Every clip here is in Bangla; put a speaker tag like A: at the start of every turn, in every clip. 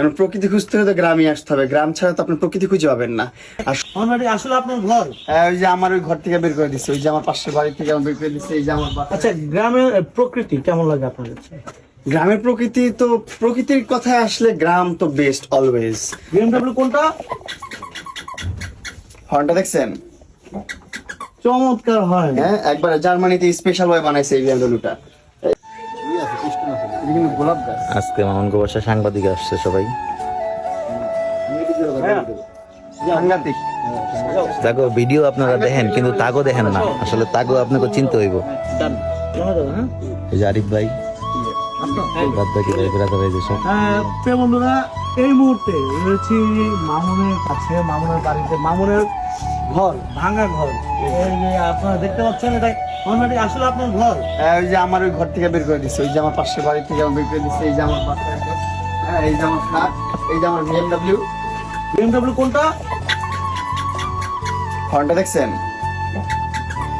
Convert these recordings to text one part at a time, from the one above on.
A: কারণ প্রকৃতি খুঁজতে হলে তো গ্রামে আসতে হবে। গ্রাম ছাড়া তো আপনি প্রকৃতি খুঁজে পাবেন না। আর
B: আসলে আপনার ঘর?
A: হ্যাঁ, ওই যে আমার ওই ঘর থেকে বের করে দিচ্ছে ওই যে আমার পাশের বাড়ি থেকে আমার বের করে দিচ্ছে এই যে আমার বাসা।
B: আচ্ছা গ্রামের প্রকৃতি কেমন লাগে আপনার কাছে?
A: গ্রামের প্রকৃতি তো প্রকৃতির কথায় আসলে গ্রাম তো বেস্ট অলওয়েজ
B: বিএমডব্লিউ কোনটা?
A: হর্নটা দেখছেন?
B: চমৎকার হয়
A: হ্যাঁ একবার জার্মানিতে স্পেশাল ওয়ে বানাইছে এই বিএমডব্লিউটা গোলাপ গাছ।
C: আজকে মামনগো বাসায় সাংবাদিক আসছে সবাই।
B: হ্যাঁ।
A: সাংঘাতিক।
C: তাগো ভিডিও আপনারা দেখেন কিন্তু তাগো দেখেন না। আসলে তাগো আপনাকে চিনতে হইব।
B: হ্যাঁ
C: আরিফ ভাই।
B: বন্ধুরা এই মুহূর্তে রয়েছি মামুনের কাছে মামুনের বাড়িতে। মামুনের ঘর। ভাঙা ঘর। আপনারা দেখতে পাচ্ছেন এটা আসলে আপনার ঘর।
A: ওই যে আমার ওই ঘর থেকে বের করে দিচ্ছে ওই যে আমার পাশের বাড়ি থেকে বের করে দিচ্ছে এই যে আমার। হ্যাঁ এই যে আমার ফ্ল্যাট এই যে আমার বিএমডব্লিউ
B: বিএমডব্লিউ কোনটা?
A: হর্নটা দেখছেন?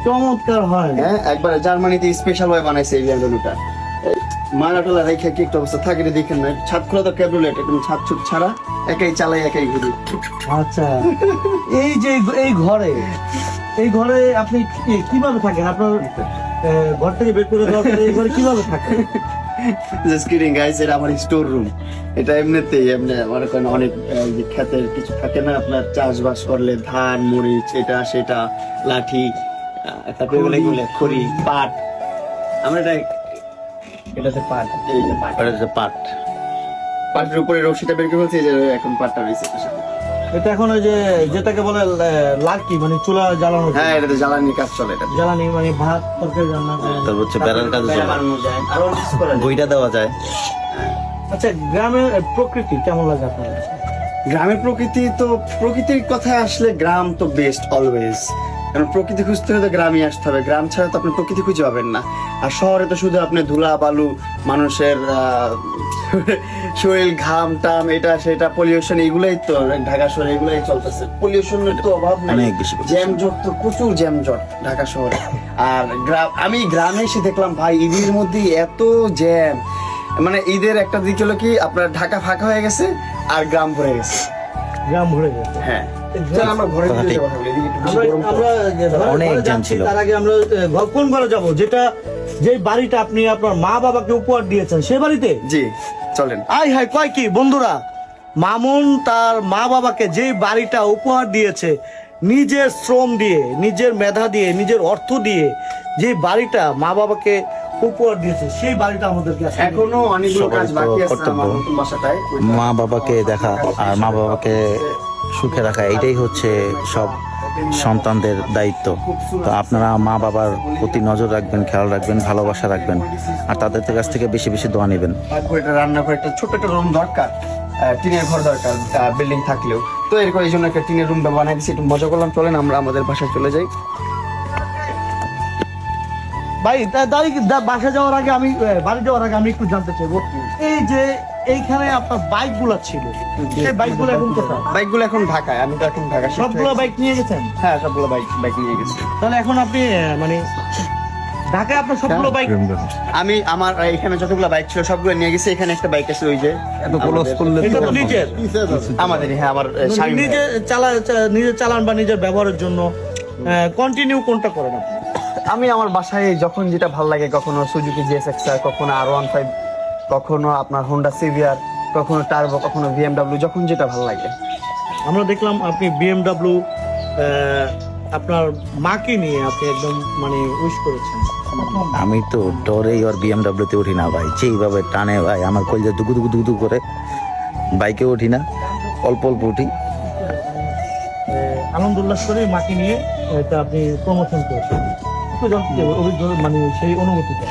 B: চমৎকার হয়।
A: হ্যাঁ একবার জার্মানিতে স্পেশাল ওয়ে বানাইছে এই বিএমডব্লিউটা মারাটোলা রেখে কি একটা অবস্থা? থাকে রে দেখেন না ছাদ খোলা তো ক্যাবুলেট একদম ছাদ ছুট ছাড়া একাই চালাই একাই ঘুরি।
B: আচ্ছা। এই যে এই ঘরে এই ঘরে আপনি কীভাবে থাকেন? আপনার ঘর থেকে বের করে দেওয়ার পরে এই ঘরে কীভাবে থাকেন?
A: জাস্ট কিডিং গাইস এটা আমার স্টোর রুম এটা এমনিতেই এমনি মনে অনেক ক্ষেতের কিছু থাকে না আপনার চাষবাস করলে ধান মরিচ এটা সেটা লাঠি তারপরে খড়ি পাট। আমরা এটা এটাতে পাট। এই যে পাট।
C: হচ্ছে পাট।
A: পাটের উপরে রশিটা বের করে ফেলছি এই যে এখন পাটটা রয়েছে
B: এটা এখন ওই যে যেটাকে বলে লাকি মানে চুলা জ্বালানো
A: হ্যাঁ এটাতে জ্বালানির কাজ চলে এটা
B: জ্বালানি মানে ভাত তরকারি রান্না
C: তারপর হচ্ছে বেড়ার কাজে চলে।
A: বানানো যায় আরও অনেক কিছু করা
C: বইটা দেওয়া যায়।
B: আচ্ছা গ্রামের প্রকৃতি কেমন লাগে আপনার
A: গ্রামের প্রকৃতি তো প্রকৃতির কথায় আসলে গ্রাম তো বেস্ট অলওয়েজ কারণ প্রকৃতি খুঁজতে হলে তো গ্রামে আসতে হবে। গ্রাম ছাড়া তো আপনি প্রকৃতি খুঁজে পাবেন না। আর শহরে তো শুধু আপনি ধুলা বালু মানুষের শরীর ঘাম টাম এটা সেটা পলিউশন এগুলাই তো ঢাকা শহরে এগুলাই চলতেছে। পলিউশনের তো অভাব নেই। জ্যাম জট তো প্রচুর জ্যাম জট ঢাকা শহরে। আর গ্রাম আমি গ্রামে এসে দেখলাম ভাই ঈদের মধ্যে এত জ্যাম। মানে ঈদের একটা দিক হলো কি আপনার ঢাকা ফাঁকা হয়ে গেছে আর গ্রাম ভরে গেছে।
B: গ্রাম ভরে গেছে।
A: হ্যাঁ।
C: অনেক জ্যাম ছিল।
B: তার আগে আমরা কোন ঘরে যাব? যেটা যে বাড়িটা আপনি আপনার মা বাবাকে উপহার দিয়েছেন সে বাড়িতে?
A: জি চলেন।
B: আই হাই কয় কি? বন্ধুরা মামুন তার মা বাবাকে যে বাড়িটা উপহার দিয়েছে নিজের শ্রম দিয়ে নিজের মেধা দিয়ে নিজের অর্থ দিয়ে যে বাড়িটা মা বাবাকে উপহার দিয়েছে সেই বাড়িটা আমাদেরকে
A: এখনও অনেকগুলো কাজ বাকি আছে
C: মা বাবাকে দেখা আর মা বাবাকে সুখে রাখা এটাই হচ্ছে সব সন্তানদের দায়িত্ব। তো আপনারা মা বাবার প্রতি নজর রাখবেন খেয়াল রাখবেন ভালোবাসা রাখবেন। আর তাদের কাছ থেকে বেশি বেশি দোয়া নেবেন।
A: রান্না করে একটা ছোট একটা রুম দরকার। টিনের ঘর দরকার বিল্ডিং থাকলেও। তো এরকম এই জন্য একটা টিনের রুম বানাই দিচ্ছি একটু মজা করলাম চলেন আমরা আমাদের বাসায় চলে যাই।
B: ভাই দাঁড়িয়ে বাসা যাওয়ার আগে আমি বাড়ি যাওয়ার আগে আমি একটু জানতে চাইব এই যে এইখানে আপনার বাইকগুলা ছিল সেই বাইকগুলো এখন কোথায়?
A: বাইকগুলো এখন ঢাকায় আমি তো এখন ঢাকা
B: সবগুলো বাইক নিয়ে গেছেন?
A: গেছি। হ্যাঁ সবগুলো বাইক বাইক নিয়ে গেছি।
B: তাহলে এখন আপনি মানে ঢাকায় আপনার সবগুলো বাইক
A: আমি আমার এখানে যতগুলো বাইক ছিল সবগুলো নিয়ে গেছি। এখানে একটা বাইক আছে ওই যে আমাদের-
B: এটা তো নিজের।
A: আমাদের হ্যাঁ আমার ভাই।
B: নিজে চালা নিজে চালান বা নিজের ব্যবহারের জন্য কন্টিনিউ কোনটা করেন আপনি?
A: আমি আমার বাসায় যখন যেটা ভালো লাগে কখনো সুজুকি জিএসএক্স কখনো আর ওয়ান ফাইভ কখনো আপনার হোন্ডা সিভিআর কখনো টার্বো কখনো বিএমডব্লিউ যখন যেটা ভালো লাগে।
B: আমরা দেখলাম আপনি বিএমডাব্লিউ আপনার মাকে নিয়ে আপনি একদম মানে উইশ করেছেন।
C: আমি তো ডরেই ওর বিএমডাব্লিউ তে উঠি না ভাই। যেইভাবে টানে ভাই, আমার কলজা দুগু দুগু দুগু করে বাইকে উঠি না, অল্প অল্প উঠি।
B: আনন্দ করে মাকে নিয়ে এটা আপনি প্রমোশন করেছেন। মানে সেই অনুভূতিটা।